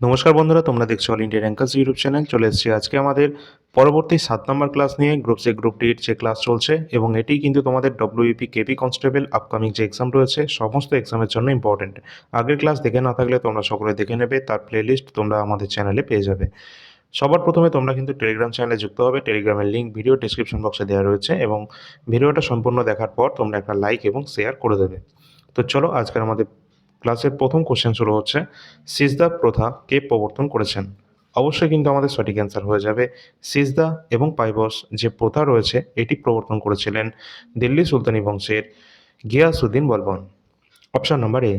নমস্কার বন্ধুরা, তোমরা দেখছ all India rankers YouTube channel চলে এসেছি আজকে আমাদের পরবর্তী সাত নম্বর ক্লাস নিয়ে। গ্রুপ সে গ্রুপ ডির যে ক্লাস চলছে এবং এটি কিন্তু তোমাদের ডব্লিউপি কেপি কনস্টেবল আপকামিং যে এক্সাম রয়েছে, সমস্ত এক্সামের জন্য ইম্পর্টেন্ট আগের ক্লাস দেখে না থাকলে তোমরা সকলে দেখে নেবে, তার প্লেলিস্ট তোমরা আমাদের চ্যানেলে পেয়ে যাবে। সবার প্রথমে তোমরা কিন্তু টেলিগ্রাম চ্যানেলে যুক্ত হবে। টেলিগ্রামের লিঙ্ক ভিডিও ডিসক্রিপশন বক্সে দেওয়া রয়েছে এবং ভিডিওটা সম্পূর্ণ দেখার পর তোমরা একটা লাইক এবং শেয়ার করে দেবে। তো চলো আজকের আমাদের ক্লাসের প্রথম কোশ্চেন শুরু হচ্ছে, সিজদা প্রথা কে প্রবর্তন করেছেন? অবশ্যই কিন্তু আমাদের সঠিক অ্যান্সার হয়ে যাবে। সিজদা এবং পাইবস যে প্রথা রয়েছে, এটি প্রবর্তন করেছিলেন দিল্লি সুলতানি বংশের Ghiyasuddin Balban. Option number A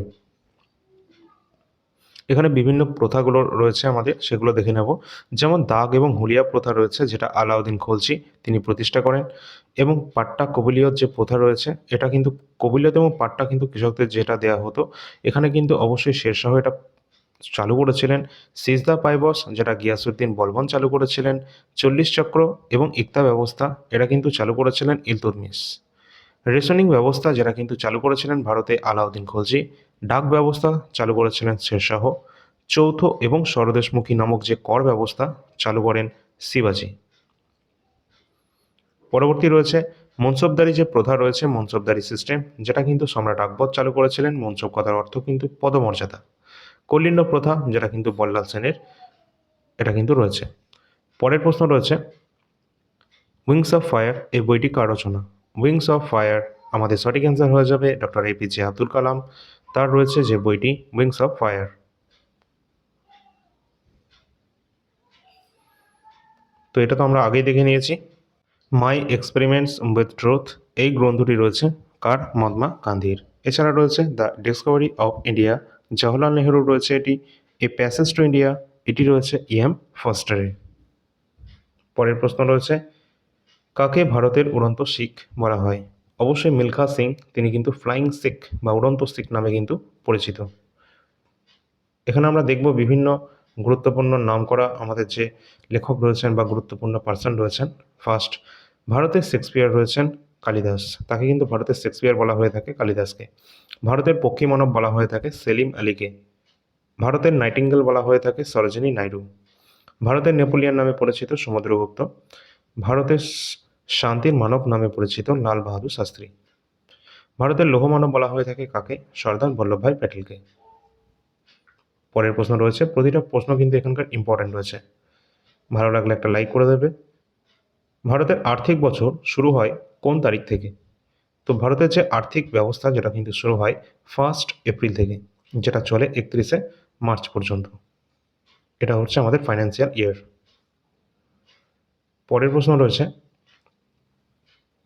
এখানে বিভিন্ন প্রথাগুলো রয়েছে আমাদের, সেগুলো দেখে নেব। যেমন দাগ এবং হুলিয়া প্রথা রয়েছে, যেটা আলাউদ্দিন খলজি তিনি প্রতিষ্ঠা করেন। এবং পাট্টা কবিলিয়ত যে প্রথা রয়েছে, এটা কিন্তু কবিলিয়ত এবং পাট্টা কিন্তু কৃষকদের যেটা দেওয়া হতো, এখানে কিন্তু অবশ্যই শেরশাহ এটা চালু করেছিলেন। সিজদা পাইবস যেটা গিয়াসুদ্দিন বলবন চালু করেছিলেন। চল্লিশ চক্র এবং ইকতা ব্যবস্থা, এটা কিন্তু চালু করেছিলেন ইলতুতমিশ রেশনিং ব্যবস্থা যেটা কিন্তু চালু করেছিলেন ভারতে আলাউদ্দিন খলজি, ডাক ব্যবস্থা চালু করেছিলেন শেরশাহ, চৌথ এবং স্বরদেশমুখী নামক যে কর ব্যবস্থা চালু করেন শিবাজি। পরবর্তী রয়েছে মনসবদারি যে প্রথা রয়েছে, মনসবদারি সিস্টেম যেটা কিন্তু সম্রাট আকবর চালু করেছিলেন, মনসব কথার অর্থ কিন্তু পদমর্যাদা। কলিন্য প্রথা, যেটা কিন্তু বল্লাল সেনের, এটা কিন্তু রয়েছে। পরের প্রশ্ন রয়েছে উইংস অফ ফায়ার এই বইটি কার রচনা? উইংস অফ ফায়ার আমাদের সঠিক অ্যান্সার হয়ে যাবে ডক্টর এপিজে আব্দুল কালাম তার রয়েছে যে বইটি উইংস অফ ফায়ার তো এটা তো আমরা আগেই দেখে নিয়েছি। মাই এক্সপেরিমেন্টস উইথ ট্রুথ এই গ্রন্থটি রয়েছে কার? মহাত্মা গান্ধীর। এছাড়া রয়েছে the discovery of India Jawaharlal Nehru রয়েছে এটি। এ প্যাসেজ টু ইন্ডিয়া এটি রয়েছে ইএম ফস্টারের পরের প্রশ্ন রয়েছে কাকে ভারতের উড়ন্ত শিখ বলা হয়? অবশ্যই মিলখা সিং, তিনি কিন্তু ফ্লাইং শিখ বা উড়ন্ত শিখ নামে কিন্তু পরিচিত। এখানে আমরা দেখব বিভিন্ন গুরুত্বপূর্ণ নাম করা আমাদের যে লেখক রয়েছেন বা গুরুত্বপূর্ণ পার্সন রয়েছেন। ফার্স্ট ভারতের শেক্সপিয়ার রয়েছেন কালিদাস। তাকে কিন্তু ভারতের শেক্সপিয়ার বলা হয়ে থাকে কালিদাসকে। ভারতের পক্ষী মানব বলা হয়ে থাকে সেলিম আলীকে। ভারতের নাইটিঙ্গেল বলা হয়ে থাকে সরোজিনী নাইডু। ভারতের নেপোলিয়ান নামে পরিচিত সমুদ্রগুপ্ত ভারতের শান্তির মানব নামে পরিচিত লাল বাহাদুর শাস্ত্রী। ভারতের লৌহমানব বলা হয়ে থাকে কাকে? সর্দার বল্লভভাই প্যাটেলকে। পরের প্রশ্ন রয়েছে, প্রতিটা প্রশ্ন কিন্তু এখানকার ইম্পর্টেন্ট রয়েছে। ভালো লাগলে একটা লাইক করে দেবে। ভারতের আর্থিক বছর শুরু হয় কোন তারিখ থেকে? তো ভারতের যে আর্থিক ব্যবস্থা যেটা কিন্তু শুরু হয় ফার্স্ট এপ্রিল থেকে, যেটা চলে একত্রিশে মার্চ পর্যন্ত। এটা হচ্ছে আমাদের ফাইন্যান্সিয়াল ইয়ার পরের প্রশ্ন রয়েছে।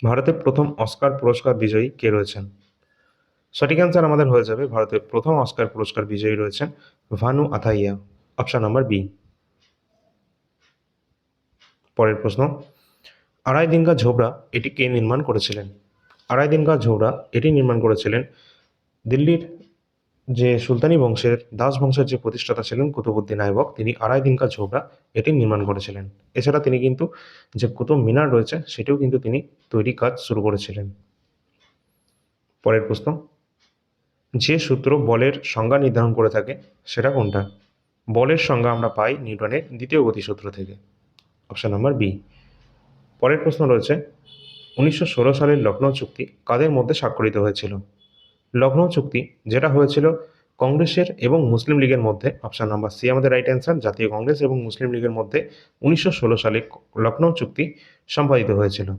ভারতের প্রথম অস্কার পুরস্কার বিজয়ী কে রয়েছেন? সঠিক অ্যান্সার আমাদের হয়ে যাবে, ভারতের প্রথম অস্কার পুরস্কার বিজয়ী রয়েছেন Bhanu Athaiya. Option number B পরের প্রশ্ন। আড়াই দিনকা ঝোবরা এটি কে নির্মাণ করেছিলেন? আড়াই দিনকা ঝোবরা এটি নির্মাণ করেছিলেন দিল্লির যে সুলতানি বংশের, দাস বংশের যে প্রতিষ্ঠাতা ছিলেন কুতুবুদ্দিন আইবক, তিনি আড়াই দিনকা ঝোবরা এটি নির্মাণ করেছিলেন। এছাড়া তিনি কিন্তু যে কুতুব মিনার রয়েছে, সেটিও কিন্তু তিনি তৈরি কাজ শুরু করেছিলেন। পরের প্রশ্ন, যে সূত্র বলের সংজ্ঞা নির্ধারণ করে থাকে, সেটা কোনটা? বলের সংজ্ঞা আমরা পাই নিউটনের দ্বিতীয় গতিসূত্র থেকে। Option number B. পরের প্রশ্ন রয়েছে, উনিশশো ষোলো সালের লখনৌ চুক্তি কাদের মধ্যে স্বাক্ষরিত হয়েছিল? লখনৌ চুক্তি, যেটা হয়েছিল কংগ্রেসের এবং মুসলিম লীগের মধ্যে অপশান নাম্বার সি আমাদের রাইট অ্যান্সার জাতীয় কংগ্রেস এবং মুসলিম লীগের মধ্যে উনিশশো ষোলো সালে লখনৌ চুক্তি সম্পাদিত হয়েছিল।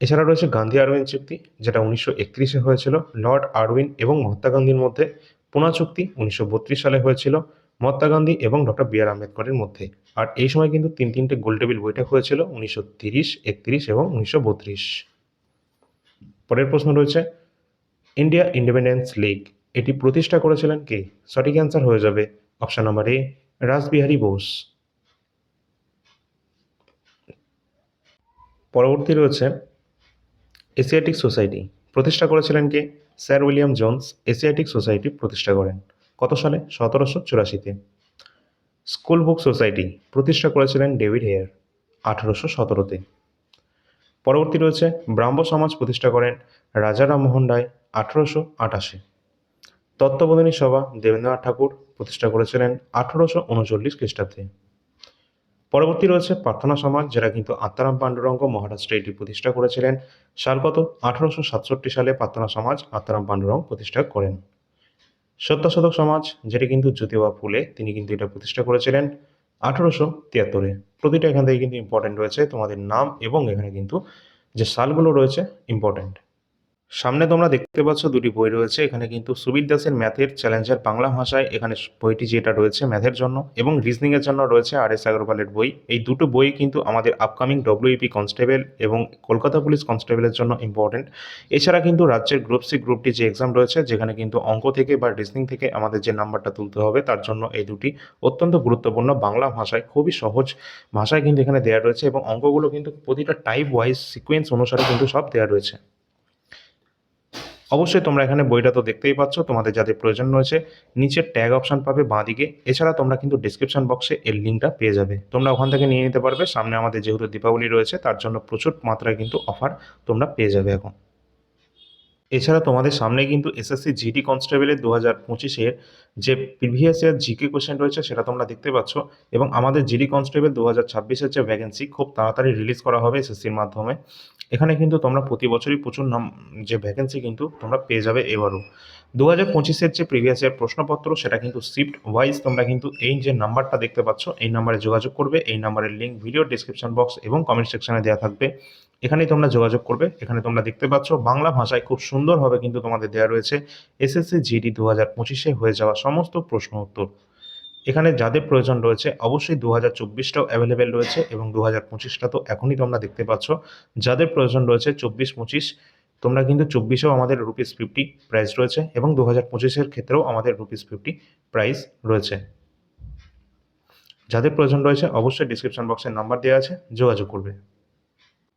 এছাড়া রয়েছে গান্ধী আরউইন চুক্তি, যেটা উনিশশো একত্রিশে হয়েছিল, লর্ড আরউইন এবং মহাত্মা গান্ধীর মধ্যে, পুনা চুক্তি উনিশশো বত্রিশ সালে হয়েছিল, মহাত্মা গান্ধী এবং ডক্টর বি আর আম্বেদকরের মধ্যে। আর এই সময় কিন্তু তিন তিনটে গোলটেবিল বৈঠক হয়েছিল, উনিশশো তিরিশ, একত্রিশ এবং উনিশশো বত্রিশ। পরের প্রশ্ন রয়েছে ইন্ডিয়া ইন্ডিপেন্ডেন্স লিগ এটি প্রতিষ্ঠা করেছিলেন কে? সঠিক অ্যান্সার হয়ে যাবে option number A Rashbehari Bose. পরবর্তী রয়েছে এশিয়াটিক সোসাইটি প্রতিষ্ঠা করেছিলেন কে? Sir William Jones Asiatic society প্রতিষ্ঠা করেন। কত সালে? সতেরোশো চুরাশিতে। স্কুল বুক সোসাইটি প্রতিষ্ঠা করেছিলেন ডেভিড হেয়ার আঠারোশো সতেরোতে। পরবর্তী রয়েছে ব্রাহ্ম সমাজ প্রতিষ্ঠা করেন রাজা রামমোহন রায় আঠারোশো আটাশে। তত্ত্ববোধিনী সভা দেবেন্দ্রনাথ ঠাকুর প্রতিষ্ঠা করেছিলেন আঠারোশো উনচল্লিশ খ্রিস্টাব্দে। পরবর্তী রয়েছে প্রার্থনা সমাজ, যেটা কিন্তু আত্মারাম পাণ্ডুরঙ্গ মহারাষ্ট্রে এটি প্রতিষ্ঠা করেছিলেন। সাল কত আঠারোশো সাতষট্টি সালে প্রার্থনা সমাজ আত্মারাম পাণ্ডুরঙ্গ প্রতিষ্ঠা করেন। সত্যাশোধক সমাজ, যেটি কিন্তু জ্যোতিবা ফুলে, তিনি কিন্তু এটা প্রতিষ্ঠা করেছিলেন। আঠারোশো তিয়াত্তরে। প্রতিটা এখান থেকে কিন্তু ইম্পর্টেন্ট রয়েছে। তোমাদের নাম এবং এখানে কিন্তু যে সালগুলো রয়েছে ইম্পর্টেন্ট সামনে তোমরা দেখতে পাচ্ছ দুটি বই রয়েছে। এখানে কিন্তু সুবীর দাসের ম্যাথের চ্যালেঞ্জার বাংলা ভাষায় এখানে বইটি যেটা রয়েছে ম্যাথের জন্য এবং রিজনিংয়ের জন্য রয়েছে আর এস আগরওয়ালের বই। এই দুটো বই কিন্তু আমাদের আপকামিং ডব্লিউপি কনস্টেবল এবং কলকাতা পুলিশ কনস্টেবলের জন্য ইম্পর্টেন্ট এছাড়া কিন্তু রাজ্যের গ্রুপ সি গ্রুপ ডি যে এক্সাম রয়েছে, যেখানে কিন্তু অঙ্ক থেকে বা রিজনিং থেকে আমাদের যে নাম্বারটা তুলতে হবে, তার জন্য এই দুটি অত্যন্ত গুরুত্বপূর্ণ বাংলা ভাষায় খুবই সহজ ভাষায় কিন্তু এখানে দেওয়া রয়েছে এবং অঙ্কগুলো কিন্তু প্রতিটা টাইপ ওয়াইজ সিকোয়েন্স অনুসারে কিন্তু সব দেওয়া রয়েছে। অবশ্যই তোমরা এখানে বইটা তো দেখতেই পাচ্ছ, তোমাদের যাদের প্রয়োজন রয়েছে, নিচে ট্যাগ অপশন পাবে বাঁ দিকে এছাড়া তোমরা কিন্তু ডিসক্রিপশন বক্সে এর লিঙ্কটা পেয়ে যাবে। তোমরা ওখান থেকে নিয়ে নিতে পারবে, সামনে আমাদের যেহেতু দীপাবলি রয়েছে, তার জন্য প্রচুর মাত্রায় কিন্তু অফার তোমরা পেয়ে যাবে এখন। এছাড়া তোমাদের সামনে কিন্তু এসএসসি জিডি কনস্টেবলের দু হাজার পঁচিশের যে প্রিভিয়াস ইয়ার জিকে কোয়েশ্চেন রয়েছে, সেটা তোমরা দেখতে পাচ্ছ। এবং আমাদের জিডি কনস্টেবল দু হাজার ছাব্বিশের যে ভ্যাকেন্সি খুব তাড়াতাড়ি রিলিজ করা হবে এসএসসির মাধ্যমে। এখানে কিন্তু তোমরা প্রতি বছরই প্রচুর নাম, যে ভ্যাকেন্সি কিন্তু তোমরা পেয়ে যাবে এবারও। দু হাজার পঁচিশের যে প্রিভিয়াস ইয়ার প্রশ্নপত্র, সেটা কিন্তু শিফট ওয়াইজ তোমরা কিন্তু এই যে নাম্বারটা দেখতে পাচ্ছ, এই নাম্বারে যোগাযোগ করবে, এই নাম্বারের লিঙ্ক ভিডিও ডিসক্রিপশন বক্স এবং কমেন্ট সেকশনে দেওয়া থাকবে। এখানেই তোমরা যোগাযোগ করবে, এখানে তোমরা দেখতে পাচ্ছ বাংলা ভাষায় খুব সুন্দরভাবে কিন্তু তোমাদের দেওয়া রয়েছে এসএসসি জিডি দু হাজার পঁচিশে হয়ে যাওয়া সমস্ত প্রশ্ন উত্তর। এখানে যাদের প্রয়োজন রয়েছে, অবশ্যই দু হাজার চব্বিশটাও অ্যাভেলেবেল রয়েছে এবং দু হাজার পঁচিশটা তো এখনই তোমরা দেখতে পাচ্ছ। যাদের প্রয়োজন রয়েছে, চব্বিশ পঁচিশ, তোমরা কিন্তু চব্বিশেও আমাদের রুপিস ফিফটি প্রাইস রয়েছে এবং দু হাজার পঁচিশের ক্ষেত্রেও আমাদের রুপিস ফিফটি প্রাইস রয়েছে। যাদের প্রয়োজন রয়েছে, অবশ্যই ডিসক্রিপশন বক্সের নাম্বার দেওয়া আছে, যোগাযোগ করবে।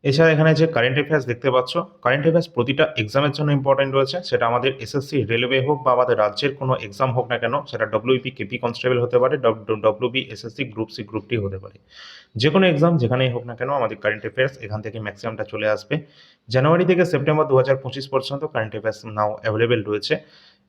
এছাড়া এখানে যে কারেন্ট অ্যাফেয়ার্স দেখতে পাচ্ছ কারেন্ট অ্যাফেয়ার্স প্রতিটা এক্সামের জন্য ইম্পর্টেন্ট রয়েছে। সেটা আমাদের এসএসসি রেলওয়ে হোক বা আমাদের রাজ্যের কোনো এক্সাম হোক না কেন, সেটা ডব্লিউপি কেপি কনস্টেবল হতে পারে WB SSC group C group D হতে পারে। যে কোনো এক্সাম যেখানেই হোক না কেন, আমাদের কারেন্ট অ্যাফেয়ার্স এখান থেকে ম্যাক্সিমামটা চলে আসবে। জানুয়ারি থেকে সেপ্টেম্বর দু হাজার পঁচিশ পর্যন্ত কারেন্ট অ্যাফেয়ার্স নাও অ্যাভেলেবেল রয়েছে।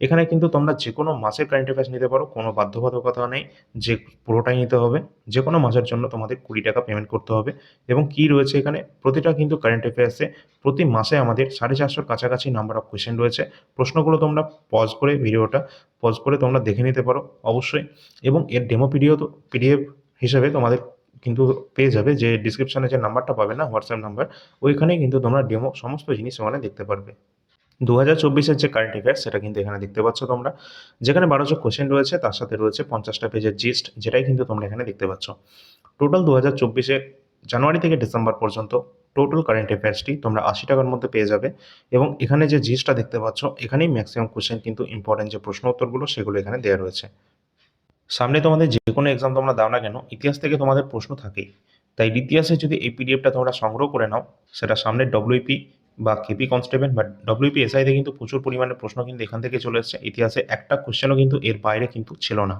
এখানে কিন্তু তোমরা যে কোনো মাসের কারেন্ট অ্যাফেয়ার্স নিতে পারো, কোনো বাধ্যবাধকতা নেই, যে পুরোটাই নিতে হবে যে কোনো মাসের জন্য তোমাদের কুড়ি টাকা পেমেন্ট করতে হবে এবং কি রয়েছে এখানে, প্রতিটা কিন্তু কারেন্ট অ্যাফেয়ার্সে প্রতি মাসে আমাদের সাড়ে চারশোর কাছাকাছি নাম্বার অফ কোয়েশ্চেন রয়েছে। প্রশ্নগুলো তোমরা পজ করে ভিডিওটা পজ করে তোমরা দেখে নিতে পারো, অবশ্যই। এবং এর ডেমো পিডিও তো পিডিএফ হিসেবে তোমাদের কিন্তু পেয়ে যাবে, যে ডিসক্রিপশানে যে নাম্বারটা পাবে না হোয়াটসঅ্যাপ নাম্বার ওইখানেই কিন্তু তোমরা ডেমো সমস্ত জিনিস ওখানে দেখতে পারবে। দু হাজার চব্বিশের যে কারেন্ট অ্যাফেয়ার্স সেটা কিন্তু এখানে দেখতে পাচ্ছ তোমরা। যেখানে বারোশো কোশ্চেন রয়েছে, তার সাথে রয়েছে পঞ্চাশটা পেজের জিস্ট যেটাই কিন্তু তোমরা এখানে দেখতে পাচ্ছ। টোটাল দু হাজার চব্বিশে জানুয়ারি থেকে ডিসেম্বর পর্যন্ত টোটাল কারেন্ট অ্যাফেয়ার্সটি তোমরা আশি টাকার মধ্যে পেয়ে যাবে। এবং এখানে যে জিসটা দেখতে পাচ্ছ, এখানেই ম্যাক্সিমাম কোশ্চেন কিন্তু ইম্পর্টেন্ট যে প্রশ্ন উত্তরগুলো, সেগুলো এখানে দেওয়া রয়েছে। সামনে তোমাদের যে কোনো এক্সাম তোমরা দাও না কেন, ইতিহাস থেকে তোমাদের প্রশ্ন থাকেই। তাই ইতিহাসে যদি এই পিডিএফটা তোমরা সংগ্রহ করে নাও, সেটা সামনের ডব্লিউপি বা কেপি কনস্টেবল বা ডব্লিউপি এসআইতে কিন্তু প্রচুর পরিমাণে প্রশ্ন কিন্তু এখান থেকে চলে এসেছে। ইতিহাসে একটা কোশ্চেনও কিন্তু এর বাইরে কিন্তু ছিল না।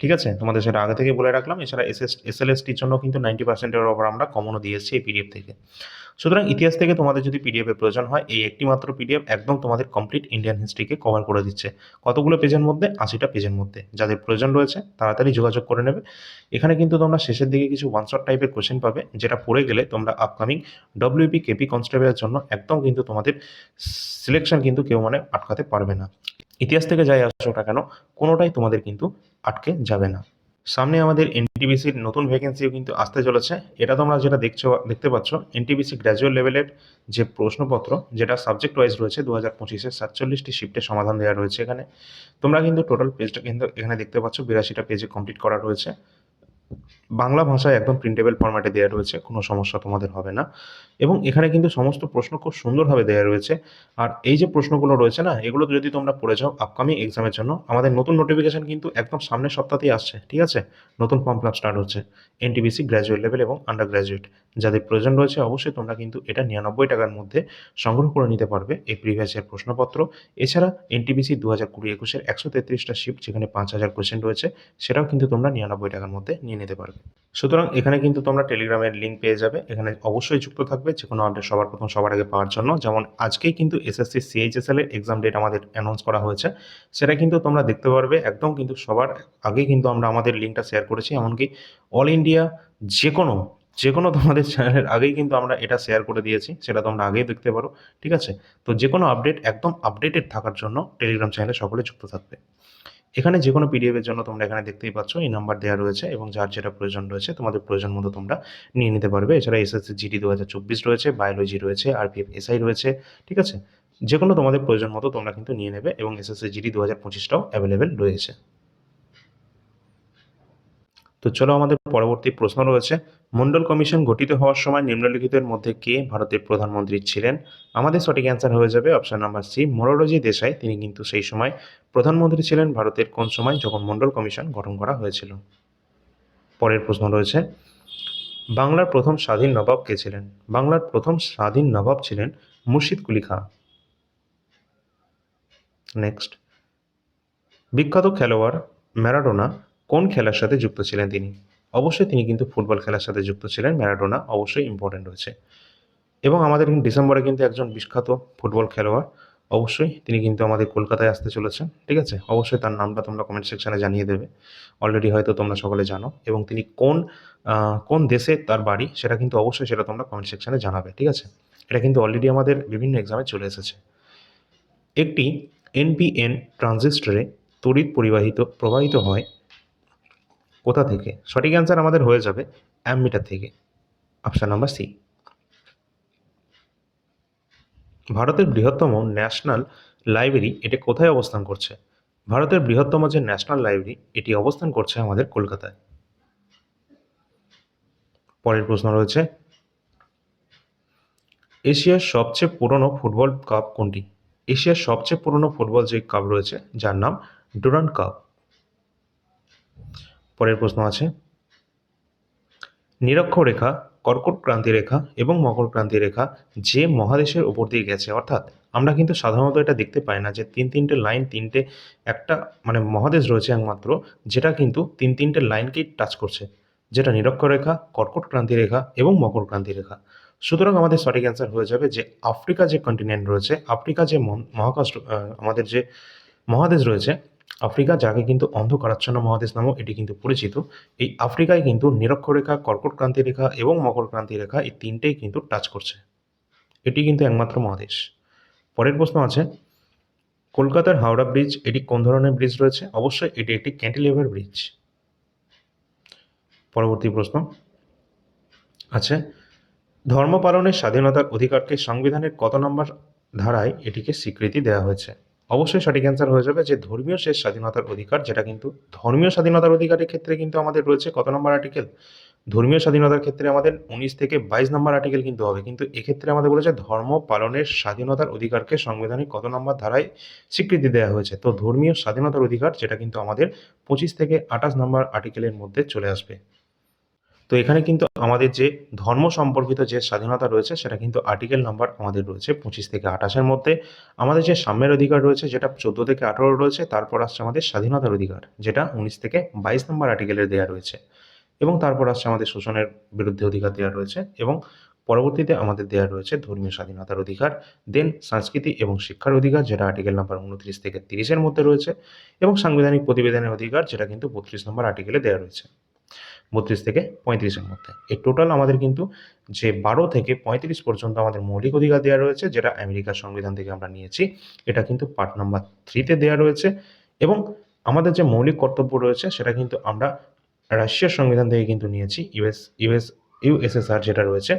ঠিক আছে? তোমাদের সেটা আগে থেকে বলে রাখলাম। এছাড়া এস এস এস এল এসটির জন্য কিন্তু নাইনটি পার্সেন্টের ওপর আমরা কমনও দিয়ে এসেছি এই পিডিএফ থেকে। সুতরাং ইতিহাস থেকে তোমাদের যদি পিডিএফের প্রয়োজন হয়, এই একটি মাত্র পিডিএফ একদম তোমাদের কমপ্লিট ইন্ডিয়ান হিস্ট্রিকে কভার করে দিচ্ছে। কতগুলো পেজের মধ্যে? আশিটা পেজের মধ্যে। যাদের প্রয়োজন রয়েছে, তাড়াতাড়ি যোগাযোগ করে নেবে। এখানে কিন্তু তোমরা শেষের দিকে কিছু ওয়ান শট টাইপের কোশ্চেন পাবে, যেটা পড়ে গেলে তোমরা আপকামিং ডব্লিউপি কেপি কনস্টেবলের জন্য একদম কিন্তু তোমাদের সিলেকশন কিন্তু কেউ মানে আটকাতে পারবে না। ইতিহাস থেকে যাই আসো না কেন, কোনোটাই তোমাদের কিন্তু আটকে যাবে না। সামনে আমাদের এনটিবিসির নতুন ভ্যাকেন্সিও কিন্তু আসতে চলেছে। এটা তোমরা যেটা দেখছ, দেখতে পাচ্ছ এনটিবিসি গ্র্যাজুয়েট লেভেলের যে প্রশ্নপত্র, যেটা সাবজেক্ট ওয়াইজ রয়েছে দু হাজার পঁচিশের সাতচল্লিশটি শিফটে সমাধান দেওয়া রয়েছে এখানে। তোমরা কিন্তু টোটাল পেজটা কিন্তু এখানে দেখতে পাচ্ছ, বিরাশিটা পেজে কমপ্লিট করা রয়েছে। বাংলা ভাষায় একদম প্রিন্টেবল ফরম্যাটে দেওয়া রয়েছে, কোনো সমস্যা তোমাদের হবে না। এবং এখানে কিন্তু সমস্ত প্রশ্ন খুব সুন্দরভাবে দেওয়া রয়েছে। আর এই যে প্রশ্নগুলো রয়েছে না, এগুলো যদি তোমরা পড়ে যাও আপকামিং এক্সামের জন্য, আমাদের নতুন নোটিফিকেশন কিন্তু একদম সামনের সপ্তাহতেই আসছে, ঠিক আছে? নতুন ফর্ম ফিল স্টার্ট হচ্ছে এনটিবিসি গ্র্যাজুয়েট লেভেল এবং আন্ডার গ্র্যাজুয়েট যাদের প্রয়োজন রয়েছে অবশ্যই তোমরা কিন্তু এটা নিরানব্বই টাকার মধ্যে সংগ্রহ করে নিতে পারবে এই প্রিভিয়াস ইয়ার প্রশ্নপত্র। এছাড়া এনটিবিসি দু হাজার কুড়ি একুশের একশো তেত্রিশটা শিফট যেখানে পাঁচ হাজার কোয়েশ্চেন রয়েছে, সেটাও কিন্তু তোমরা নিরানব্বই টাকার মধ্যে নিয়ে নিতে পারবে। সুতরাং এখানে কিন্তু তোমরা টেলিগ্রামের লিঙ্ক পেয়ে যাবে। এখানে অবশ্যই যুক্ত থাকবে যে কোনো আপডেট সবার প্রথম সবার আগে পাওয়ার জন্য। যেমন আজকেই কিন্তু এসএসসি সিএইচএসএল এর এক্সাম ডেট আমাদের অ্যানাউন্স করা হয়েছে। সেটা কিন্তু তোমরা দেখতে পারবে। একদম কিন্তু সবার আগে কিন্তু আমরা আমাদের লিঙ্কটা শেয়ার করেছি। এমনকি অল ইন্ডিয়া যে কোনো যে কোনো তোমাদের চ্যানেলের আগেই কিন্তু আমরা এটা শেয়ার করে দিয়েছি। সেটা তোমরা আগেই দেখতে পারো, ঠিক আছে? তো যে কোনো আপডেট একদম আপডেটেড থাকার জন্য টেলিগ্রাম চ্যানেলে সকলে যুক্ত থাকবে। এখানে যে কোনো পিডিএফের জন্য তোমরা এখানে দেখতেই পাচ্ছ, এই নাম্বার দেওয়া রয়েছে এবং যার যেটা প্রয়োজন রয়েছে তোমাদের প্রয়োজন মতো তোমরা নিয়ে নিতে পারবে। এছাড়া এসএসসি জিডি দু হাজার চব্বিশ রয়েছে বায়োলজি রয়েছে আরপিএফ এসআই রয়েছে, ঠিক আছে? যে কোনো তোমাদের প্রয়োজন মতো তোমরা কিন্তু নিয়ে নেবে এবং এসএসসি জিডি দু হাজার পঁচিশটাও অ্যাভেলেবেল রয়েছে। তো চলো আমাদের পরবর্তী প্রশ্ন রয়েছে। মন্ডল কমিশন গঠিত হওয়ার সময় নিম্নলিখিতের মধ্যে কে ভারতের প্রধানমন্ত্রী ছিলেন? আমাদের সঠিক অ্যান্সার হয়ে যাবে option number C Morarji Desai. তিনি কিন্তু সেই সময় প্রধানমন্ত্রী ছিলেন। ভারতের কোন সময়? যখন মন্ডল কমিশন গঠন করা হয়েছিল। পরের প্রশ্ন রয়েছে, বাংলার প্রথম স্বাধীন নবাব কে ছিলেন? বাংলার প্রথম স্বাধীন নবাব ছিলেন মুর্শিদ কুলি খাঁ। নেক্সট বিখ্যাত খেলোয়াড় ম্যারাডোনা কোন খেলার সাথে যুক্ত ছিলেন তিনি? অবশ্যই তিনি কিন্তু ফুটবল খেলার সাথে যুক্ত ছিলেন। ম্যারাডোনা অবশ্যই ইম্পর্টেন্ট রয়েছে। এবং আমাদের ডিসেম্বরে কিন্তু একজন বিখ্যাত ফুটবল খেলোয়াড়, অবশ্যই তিনি কিন্তু আমাদের কলকাতায় আসতে চলেছেন, ঠিক আছে? অবশ্যই তার নামটা তোমরা কমেন্ট সেকশানে জানিয়ে দেবে। অলরেডি হয়তো তোমরা সকলে জানো। এবং তিনি কোন কোন দেশে তার বাড়ি সেটা কিন্তু অবশ্যই সেটা তোমরা কমেন্ট সেকশানে জানাবে, ঠিক আছে? এটা কিন্তু অলরেডি আমাদের বিভিন্ন এক্সামে চলে এসেছে। একটি এনপিএন ট্রানজিস্টরে তড়িৎ পরিবাহিত, প্রবাহিত হয় কোথা থেকে? সঠিক অ্যান্সার আমাদের হয়ে যাবে অ্যামমিটার থেকে। অপশান নাম্বার সি ভারতের বৃহত্তম ন্যাশনাল লাইব্রেরি এটি কোথায় অবস্থান করছে? ভারতের বৃহত্তম যে ন্যাশনাল লাইব্রেরি এটি অবস্থান করছে আমাদের কলকাতায়। পরের প্রশ্ন রয়েছে, এশিয়ার সবচেয়ে পুরনো ফুটবল কাপ কোনটি? এশিয়ার সবচেয়ে পুরনো ফুটবল যে কাপ রয়েছে, যার নাম ডুরান্ড কাপ পরের প্রশ্ন আছে। নিরক্ষরেখা কর্কট ক্রান্তি রেখা এবং মকর ক্রান্তি রেখা যে মহাদেশের ওপর দিয়ে গেছে, অর্থাৎ আমরা কিন্তু সাধারণত এটা দেখতে পাই না যে তিন তিনটে লাইন, তিনটে একটা মানে মহাদেশ রয়েছে একমাত্র, যেটা কিন্তু তিন তিনটে লাইনকেই টাচ করছে, যেটা নিরক্ষরেখা কর্কট ক্রান্তি রেখা এবং মকর ক্রান্তি রেখা। সুতরাং আমাদের সঠিক অ্যান্সার হয়ে যাবে যে আফ্রিকা যে কন্টিনেন্ট রয়েছে, আফ্রিকা যে মহ- মহাকাশ আমাদের যে মহাদেশ রয়েছে আফ্রিকা, যাকে কিন্তু অন্ধকারাচ্ছন্ন মহাদেশ নামও এটি কিন্তু পরিচিত, এই আফ্রিকায় কিন্তু নিরক্ষরেখা, কর্কট ক্রান্তি রেখা এবং মকর ক্রান্তি রেখা এই তিনটেই কিন্তু টাচ করছে। এটি কিন্তু একমাত্র মহাদেশ। পরের প্রশ্ন আছে, কলকাতার হাওড়া ব্রিজ এটি কোন ধরনের ব্রিজ রয়েছে? অবশ্যই এটি একটি ক্যান্টিলিভার ব্রিজ পরবর্তী প্রশ্ন আছে, ধর্ম পালনের স্বাধীনতার অধিকারকে সংবিধানের কত নম্বর ধারায় এটিকে স্বীকৃতি দেওয়া হয়েছে? অবশ্যই সঠিক অ্যান্সার হয়ে যাবে যে ধর্মীয় শেষ স্বাধীনতার অধিকার, যেটা কিন্তু ধর্মীয় স্বাধীনতার অধিকারের ক্ষেত্রে কিন্তু আমাদের রয়েছে কত নম্বর আর্টিকেল ধর্মীয় স্বাধীনতার ক্ষেত্রে আমাদের উনিশ থেকে বাইশ নম্বর আর্টিকেল কিন্তু হবে। কিন্তু এক্ষেত্রে আমাদের বলেছে ধর্ম পালনের স্বাধীনতার অধিকারকে সাংবিধানিক কত নম্বর ধারায় স্বীকৃতি দেওয়া হয়েছে। তো ধর্মীয় স্বাধীনতার অধিকার, যেটা কিন্তু আমাদের পঁচিশ থেকে আঠাশ নম্বর আর্টিকেলের মধ্যে চলে আসবে। তো এখানে কিন্তু আমাদের যে ধর্ম সম্পর্কিত যে স্বাধীনতা রয়েছে, সেটা কিন্তু আর্টিকেল নাম্বার আমাদের রয়েছে পঁচিশ থেকে আঠাশের মধ্যে। আমাদের যে সাম্যের অধিকার রয়েছে, যেটা চোদ্দ থেকে আঠারো রয়েছে, তারপর আসছে আমাদের স্বাধীনতার অধিকার, যেটা উনিশ থেকে বাইশ নম্বর আর্টিকেলের দেওয়া রয়েছে। এবং তারপর আসছে আমাদের শোষণের বিরুদ্ধে অধিকার দেওয়া রয়েছে এবং পরবর্তীতে আমাদের দেওয়া রয়েছে ধর্মীয় স্বাধীনতার অধিকার দেন সংস্কৃতি এবং শিক্ষার অধিকার, যেটা আর্টিকেল নাম্বার উনত্রিশ থেকে তিরিশের মধ্যে রয়েছে এবং সাংবিধানিক প্রতিবেদনের অধিকার, যেটা কিন্তু বত্রিশ নম্বর আর্টিকেলে দেওয়া রয়েছে। বত্রিশ থেকে পঁয়ত্রিশের মধ্যে। এই টোটাল আমাদের কিন্তু যে বারো থেকে পঁয়ত্রিশ পর্যন্ত আমাদের মৌলিক অধিকার দেওয়া রয়েছে, যেটা আমেরিকার সংবিধান থেকে আমরা নিয়েছি, এটা কিন্তু পার্ট নাম্বার থ্রিতে দেওয়া রয়েছে। এবং আমাদের যে মৌলিক কর্তব্য রয়েছে, সেটা কিন্তু আমরা রাশিয়ার সংবিধান থেকে কিন্তু নিয়েছি ইউএস ইউএস ইউএসএসআর যেটা রয়েছে,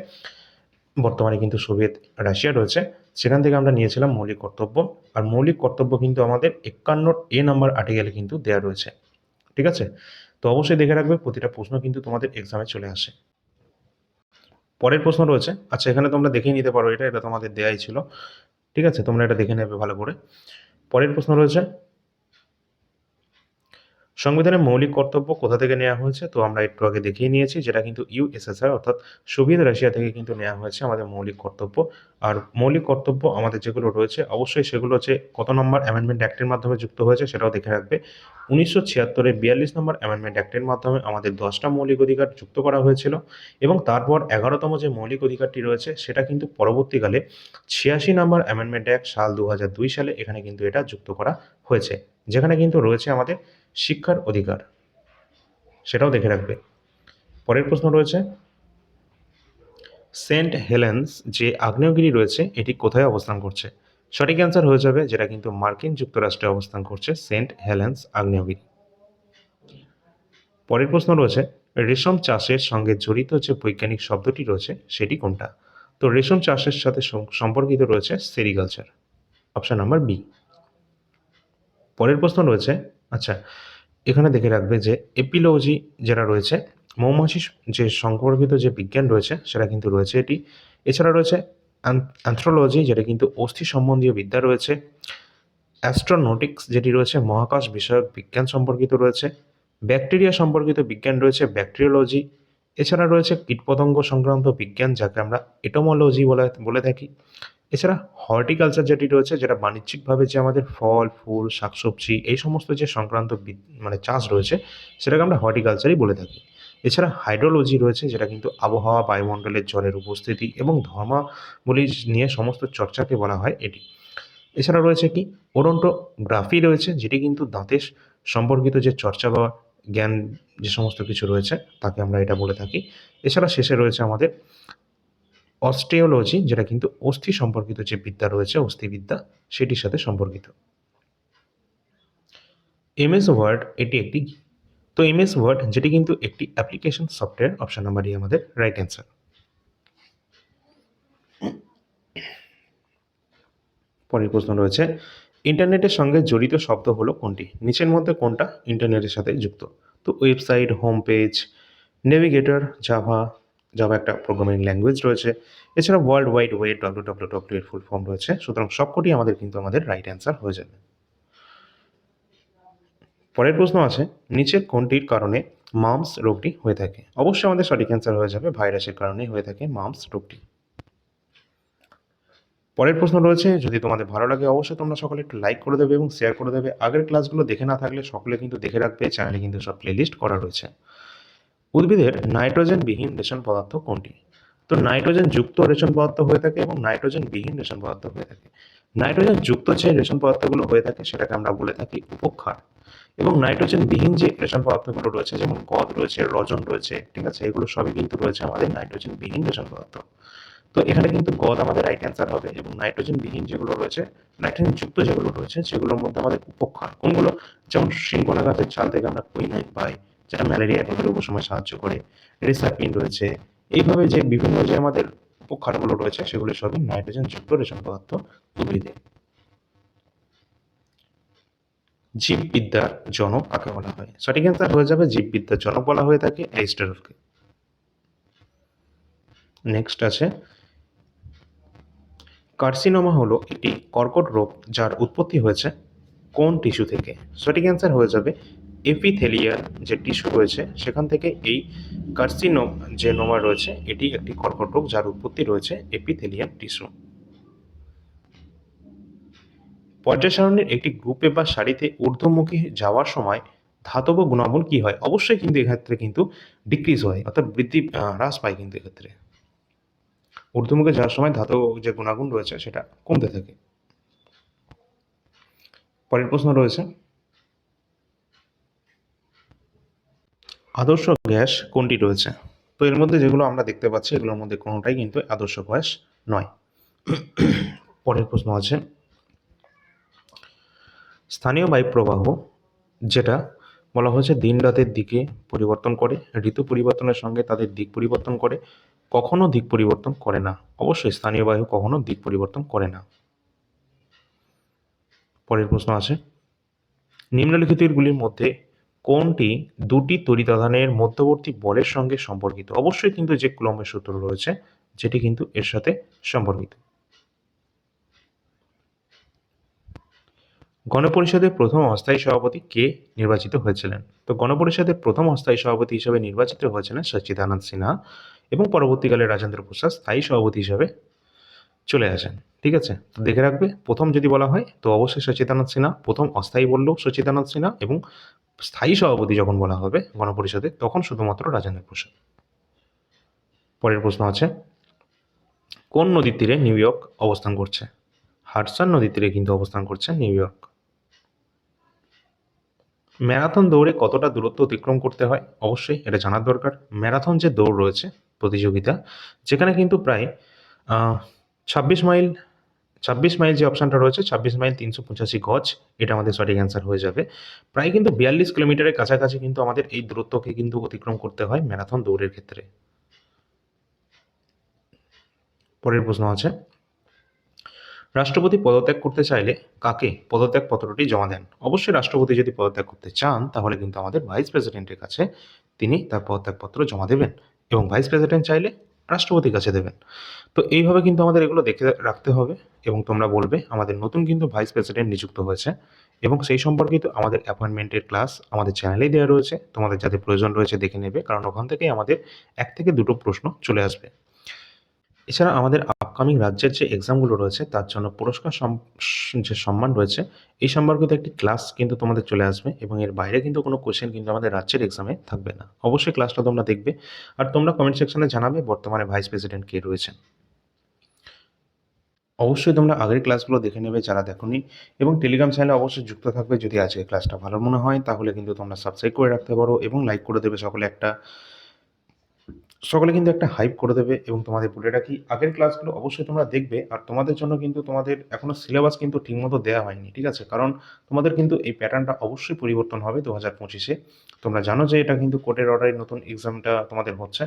বর্তমানে কিন্তু সোভিয়েত রাশিয়া রয়েছে, সেখান থেকে আমরা নিয়েছিলাম মৌলিক কর্তব্য। আর মৌলিক কর্তব্য কিন্তু আমাদের একান্ন এ নাম্বার আর্টিকেলে কিন্তু দেওয়া রয়েছে। ঠিক আছে? তো অবশ্যই দেখে রাখবে, প্রতিটা প্রশ্ন কিন্তু তোমাদের এক্সামে চলে আসে। পরের প্রশ্ন রয়েছে। আচ্ছা এখানে তোমরা দেখেই নিতে পারো এটা এটা তোমাদের দেয়াই ছিল। ঠিক আছে, তোমরা এটা দেখে নেবে ভালো করে। পরের প্রশ্ন রয়েছে সংবিধানের মৌলিক কর্তব্য কোথা থেকে নেওয়া হয়েছে? তো আমরা একটু আগে দেখিয়ে নিয়েছি যেটা কিন্তু ইউএসএসআর অর্থাৎ সোভিয়েত রাশিয়া থেকে কিন্তু নেওয়া হয়েছে আমাদের মৌলিক কর্তব্য। আর মৌলিক কর্তব্য আমাদের যেগুলো রয়েছে, অবশ্যই সেগুলো হচ্ছে কত নম্বর অ্যামেন্ডমেন্ট অ্যাক্টের মাধ্যমে যুক্ত হয়েছে সেটাও দেখে রাখবে। উনিশশো ছিয়াত্তরের বিয়াল্লিশ নম্বর অ্যামেন্ডমেন্ট অ্যাক্টের মাধ্যমে আমাদের দশটা মৌলিক অধিকার যুক্ত করা হয়েছিল এবং তারপর এগারোতম যে মৌলিক অধিকারটি রয়েছে সেটা কিন্তু পরবর্তীকালে ছিয়াশি নম্বর অ্যামেন্ডমেন্ট অ্যাক্ট সাল দু হাজার দুই সালে এখানে কিন্তু এটা যুক্ত করা হয়েছে। যেখানে কিন্তু রয়েছে আমাদের শিক্ষার অধিকার। সেটাও দেখে রাখবে। পরের প্রশ্ন রয়েছে, সেন্ট হেলেন্স যে আগ্নেয়গিরি রয়েছে, এটি কোথায় অবস্থান করছে? সঠিক অ্যান্সার হয়ে যাবে যেটা কিন্তু মার্কিন যুক্তরাষ্ট্রে অবস্থান করছে, সেন্ট হেলেন্স আগ্নেয়গিরি। পরের প্রশ্ন রয়েছে, রেশম চাষের সঙ্গে জড়িত যে বৈজ্ঞানিক শব্দটি রয়েছে, সেটি কোনটা? তো রেশম চাষের সাথে সম্পর্কিত রয়েছে সেরিকালচার। Option number B. পরের প্রশ্ন রয়েছে আচ্ছা এখানে দেখে রাখবে যে এপিলজি যেটা রয়েছে মৌমাছি যে সম্পর্কিত যে বিজ্ঞান রয়েছে সেটা কিন্তু রয়েছে এটি। এছাড়া রয়েছে অ্যান্থ্রোলজি যেটা কিন্তু অস্থি সম্বন্ধীয় বিদ্যা রয়েছে। অ্যাস্ট্রোনটিক্স যেটি রয়েছে মহাকাশ বিষয়ক বিজ্ঞান সম্পর্কিত রয়েছে। ব্যাকটেরিয়া সম্পর্কিত বিজ্ঞান রয়েছে ব্যাকটেরিওলজি এছাড়া রয়েছে কীটপতঙ্গ সংক্রান্ত বিজ্ঞান যাকে আমরা এটোমোলজি বলে বলে থাকি। এছাড়া হর্টিকালচার যেটি রয়েছে, যেটা বাণিজ্যিকভাবে যে আমাদের ফল, ফুল, শাকসবজি, এই সমস্ত যে সংক্রান্ত মানে চাষ রয়েছে, সেটাকে আমরা হর্টিকালচারই বলে থাকি। এছাড়া হাইড্রোলজি রয়েছে, যেটা কিন্তু আবহাওয়া, বায়ুমণ্ডলের জলের উপস্থিতি এবং ধর্মাবলী নিয়ে সমস্ত চর্চাকে বলা হয় এটি। এছাড়া রয়েছে কি? ওডন্টোগ্রাফি রয়েছে, যেটি কিন্তু দাঁতের সম্পর্কিত যে চর্চা বা জ্ঞান যে সমস্ত কিছু রয়েছে, তাকে আমরা এটা বলে থাকি। এছাড়া শেষে রয়েছে আমাদের অস্টিওলজি যেটা কিন্তু অস্থি সম্পর্কিত যে বিদ্যা রয়েছে, অস্থিবিদ্যা, সেটির সাথে সম্পর্কিত। এমএস ওয়ার্ড, এটি একটি? তো এমএস ওয়ার্ড, যেটি কিন্তু একটি অ্যাপ্লিকেশন সফটওয়্যার, অপশন নাম্বারই আমাদের রাইট অ্যান্সার পরের প্রশ্ন রয়েছে, ইন্টারনেটের সঙ্গে জড়িত শব্দ হলো কোনটি? নিচের মধ্যে কোনটা? ইন্টারনেটের সাথে যুক্ত। তো website home page navigator Java Java একটা প্রোগ্রামিং ল্যাঙ্গুয়েজ রয়েছে। এছাড়া world wide web W W W এর ফুল ফর্ম রয়েছে। সুতরাং সবকটি আমাদের কিন্তু আমাদের রাইট অ্যান্সার হয়ে যাবে। পরের প্রশ্ন আছে নিচের কোনটির কারণে মামস রোগটি হয়ে থাকে? অবশ্যই আমাদের সঠিক অ্যান্সার হয়ে যাবে, ভাইরাসের কারণেই হয়ে থাকে মামস রোগটি। পরের প্রশ্ন রয়েছে, যদি তোমাদের ভালো লাগে অবশ্যই তোমরা সকলে একটু লাইক করে দেবে এবং শেয়ার করে দেবে। আগের ক্লাসগুলো দেখে না থাকলে সকলে কিন্তু দেখে রাখবে চ্যানেলে কিন্তু সব প্লেলিস্ট করা রয়েছে। উদ্ভিদের নাইট্রোজেন বিহীন রেশন পদার্থ কোনটি? তো নাইট্রোজেন যুক্ত রেশন পদার্থ হয়ে থাকে এবং নাইট্রোজেন বিহীন রেশন পদার্থ হয়ে থাকে। নাইট্রোজেন যুক্ত যে রেশন পদার্থগুলো হয়ে থাকে সেটাকে আমরা বলে থাকি উপক্ষার। এবং নাইট্রোজেন বিহীন যে রেশন পদার্থগুলো রয়েছে, যেমন কদ রয়েছে, রজন রয়েছে, ঠিক আছে? এগুলো সবই কিন্তু রয়েছে আমাদের নাইট্রোজেন বিহীন রেশন পদার্থ। তো এখানে কিন্তু গদ আমাদের রাইট অ্যান্সার হবে এবং নাইট্রোজেন বিহীন যেগুলো রয়েছে নাইট্রোজেন যুক্ত যেগুলো রয়েছে, সেগুলোর মধ্যে আমাদের উপক্ষার। কোনগুলো? যেমন সিংকোনা গাছের ছাল থেকে আমরা কুইনাইন পাই যেটা ম্যালেরিয়া রোগের উপসময় সাহায্য করে রিসাপিন রয়েছে। এইভাবে যে বিভিন্ন যে আমাদের উপক্ষারগুলো রয়েছে, সেগুলো সবই নাইট্রোজেন যুক্ত রেশন পদার্থ উদ্ভিদে জীববিদ্যার জনক কাকে বলা হয়? সঠিক অ্যান্সার হয়ে যাবে জীববিদ্যার জনক বলা হয়ে থাকে অ্যারিস্টটলকে। নেক্সট আছে, কার্সিনোমা হলো একটি কর্কট রোগ যার উৎপত্তি হয়েছে কোন টিস্যু থেকে? সঠিক অ্যান্সার হয়ে যাবে এপিথেলিয়াল যে টিস্যু রয়েছে, সেখান থেকে এই কার্সিনোম যে নোমা রয়েছে, এটি একটি কর্কট রোগ যার উৎপত্তি রয়েছে এপিথেলিয়াল টিস্যু। পর্যায় সারণীর একটি গ্রুপে বা সারিতে ঊর্ধ্বমুখী যাওয়ার সময় ধাতব গুণাগুণ কি হয়? অবশ্যই কিন্তু এক্ষেত্রে কিন্তু ডিক্রিজ হয়, অর্থাৎ বৃদ্ধি হ্রাস পায় কিন্তু এক্ষেত্রে। ঊর্ধ্বমুখে যাওয়ার সময় ধাতব যে গুণাগুণ রয়েছে, সেটা কমতে থাকে। পরের প্রশ্ন রয়েছে আদর্শ গ্যাস কোনটি রয়েছে? তো এর মধ্যে যেগুলো আমরা দেখতে পাচ্ছি, এগুলোর মধ্যে কোনোটাই কিন্তু আদর্শ গ্যাস নয়। পরের প্রশ্ন আছে। স্থানীয় বায়ু প্রবাহ যেটা বলা হয়েছে দিন রাতের দিকে পরিবর্তন করে, ঋতু পরিবর্তনের সঙ্গে তাদের দিক পরিবর্তন করে, কখনো দিক পরিবর্তন করে না। অবশ্যই স্থানীয় বায়ু কখনো দিক পরিবর্তন করে না। পরের প্রশ্ন আছে। নিম্নলিখিতগুলির মধ্যে কোনটি দুটি তড়িতাধানের মধ্যবর্তী বলের সঙ্গে সম্পর্কিত? অবশ্যই কিন্তু যে কুলম্বের সূত্র রয়েছে, যেটি কিন্তু এর সাথে সম্পর্কিত। গণপরিষদের প্রথম অস্থায়ী সভাপতি কে নির্বাচিত হয়েছিলেন? তো গণপরিষদের প্রথম অস্থায়ী সভাপতি হিসেবে নির্বাচিত হয়েছিলেন সচ্চিদানন্দ সিনহা এবং পরবর্তীকালে রাজেন্দ্র প্রসাদ স্থায়ী সভাপতি হিসেবে চলে আসেন। ঠিক আছে? তো দেখে রাখবে, প্রথম যদি বলা হয়, তো অবশ্যই সচিদানন্দ সিনহা প্রথম অস্থায়ী বললেও সচিদানন্দ সিনহা এবং স্থায়ী সভাপতি যখন বলা হবে গণপরিষদে, তখন শুধুমাত্র রাজেন্দ্র প্রসাদ। পরের প্রশ্ন আছে, কোন নদীর তীরে নিউ ইয়র্ক অবস্থান করছে? হাডসন নদীর তীরে কিন্তু অবস্থান করছে নিউ ইয়র্ক। ম্যারাথন দৌড়ে কতটা দূরত্ব অতিক্রম করতে হয়? অবশ্যই এটা জানার দরকার। ম্যারাথন যে দৌড় রয়েছে, প্রতিযোগিতা, যেখানে কিন্তু প্রায় ছাব্বিশ মাইল ছাব্বিশ মাইল যে অপশানটা রয়েছে, ছাব্বিশ মাইল তিনশো পঁচাশি গজ, এটা আমাদের সঠিক অ্যান্সার হয়ে যাবে। প্রায় কিন্তু বিয়াল্লিশ কিলোমিটারের কাছাকাছি কিন্তু আমাদের এই দূরত্বকে কিন্তু অতিক্রম করতে হয় ম্যারাথন দৌড়ের ক্ষেত্রে। পরের প্রশ্ন আছে, রাষ্ট্রপতি পদত্যাগ করতে চাইলে কাকে পদত্যাগ পত্রটি জমা দেন? অবশ্যই রাষ্ট্রপতি যদি পদত্যাগ করতে চান, তাহলে কিন্তু আমাদের ভাইস প্রেসিডেন্টের কাছে তিনি তার পদত্যাগপত্র জমা দেবেন এবং ভাইস প্রেসিডেন্ট চাইলে রাষ্ট্রপতির কাছে দেবেন। তো এইভাবে কিন্তু আমাদের এগুলো দেখে রাখতে হবে এবং তোমরা বলবে আমাদের নতুন কিন্তু ভাইস প্রেসিডেন্ট নিযুক্ত হয়েছে এবং সেই সম্পর্কিত আমাদের অ্যাপয়েন্টমেন্টের ক্লাস আমাদের চ্যানেলেই দেওয়া রয়েছে। তোমাদের যাদের প্রয়োজন রয়েছে দেখে নেবে, কারণ ওখান থেকেই আমাদের এক থেকে দুটো প্রশ্ন চলে আসবে। এছাড়া আমাদের আপকামিং রাজ্যের যে এক্সামগুলো রয়েছে, তার জন্য পুরস্কার যে সম্মান রয়েছে, এই সম্পর্কিত একটি ক্লাস কিন্তু তোমাদের চলে আসবে এবং এর বাইরে কিন্তু কোনো কোশ্চেন কিন্তু আমাদের রাজ্যের এক্সামে থাকবে না। অবশ্যই ক্লাসটা তোমরা দেখবে আর তোমরা কমেন্ট সেকশনে জানাবে বর্তমানে ভাইস প্রেসিডেন্ট কে রয়েছেন। অবশ্যই তোমরা আগের ক্লাসগুলো দেখে নেবে যারা দেখোনি এবং টেলিগ্রাম চ্যানেলে অবশ্যই যুক্ত থাকবে যদি আজকের ক্লাসটা ভালো মনে হয়, তাহলে কিন্তু তোমরা সাবস্ক্রাইব করে রাখতে পারো এবং লাইক করে দেবে সকলে একটা সকলে কিন্তু একটা হাইপ করে দেবে এবং তোমাদের বলে রাখি, আগের ক্লাসগুলো অবশ্যই তোমরা দেখবে আর তোমাদের জন্য কিন্তু তোমাদের এখনও সিলেবাস কিন্তু ঠিকমতো দেওয়া হয়নি, ঠিক আছে? কারণ তোমাদের কিন্তু এই প্যাটার্নটা অবশ্যই পরিবর্তন হবে দু হাজার পঁচিশে। তোমরা জানো যে এটা কিন্তু কোর্টের অর্ডারে নতুন এক্সামটা তোমাদের হচ্ছে,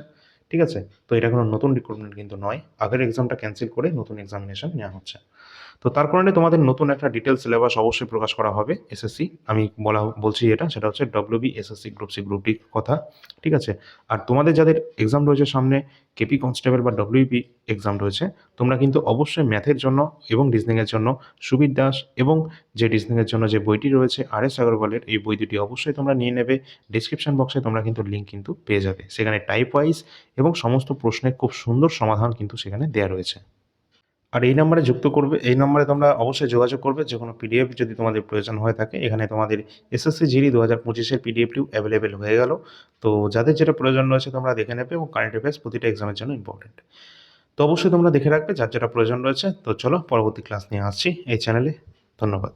ঠিক আছে? তো এটা কোনো নতুন রিক্রুটমেন্ট কিন্তু নয়, আগের এক্সামটা ক্যান্সেল করে নতুন এক্সামিনেশন নেওয়া হচ্ছে। তো তার কারণে তোমাদের নতুন একটা ডিটেল সিলেবাস অবশ্যই প্রকাশ করা হবে এসএসসি আমি বলা, বলছি এটা, সেটা হচ্ছে WB SSC group C group D কথা, ঠিক আছে? আর তোমাদের যাদের এক্সাম রয়েছে সামনে কেপি কনস্টেবল বা ডব্লিউপি এক্সাম রয়েছে, তোমরা কিন্তু অবশ্যই ম্যাথের জন্য এবং রিজনিংয়ের জন্য সুবির দাস এবং যে রিজনিংয়ের জন্য যে বইটি রয়েছে আর এস আগরওয়ালের এই বই দুটি অবশ্যই তোমরা নিয়ে নেবে। ডিসক্রিপশন বক্সে তোমরা কিন্তু লিঙ্ক কিন্তু পেয়ে যাবে। সেখানে টাইপ ওয়াইজ এবং সমস্ত প্রশ্নের খুব সুন্দর সমাধান কিন্তু সেখানে দেওয়া রয়েছে। আর এই নাম্বারে যুক্ত করবে, এই নাম্বারে তোমরা অবশ্যই যোগাযোগ করবে, যে কোনো পিডিএফ যদি তোমাদের প্রয়োজন হয়ে থাকে, এখানে তোমাদের এসএসসি জিডি দু হাজার পঁচিশের পিডিএফটিও অ্যাভেলেবেল হয়ে গেল। তো যাদের যেটা প্রয়োজন রয়েছে তোমরা দেখে নেবে এবং কারেন্ট অ্যাফেয়ার্স প্রতিটা এক্সামের জন্য ইম্পর্টেন্ট তো অবশ্যই তোমরা দেখে রাখবে, যার যেটা প্রয়োজন রয়েছে। তো চলো পরবর্তী ক্লাস নিয়ে আসছি। এই চ্যানেলে ধন্যবাদ।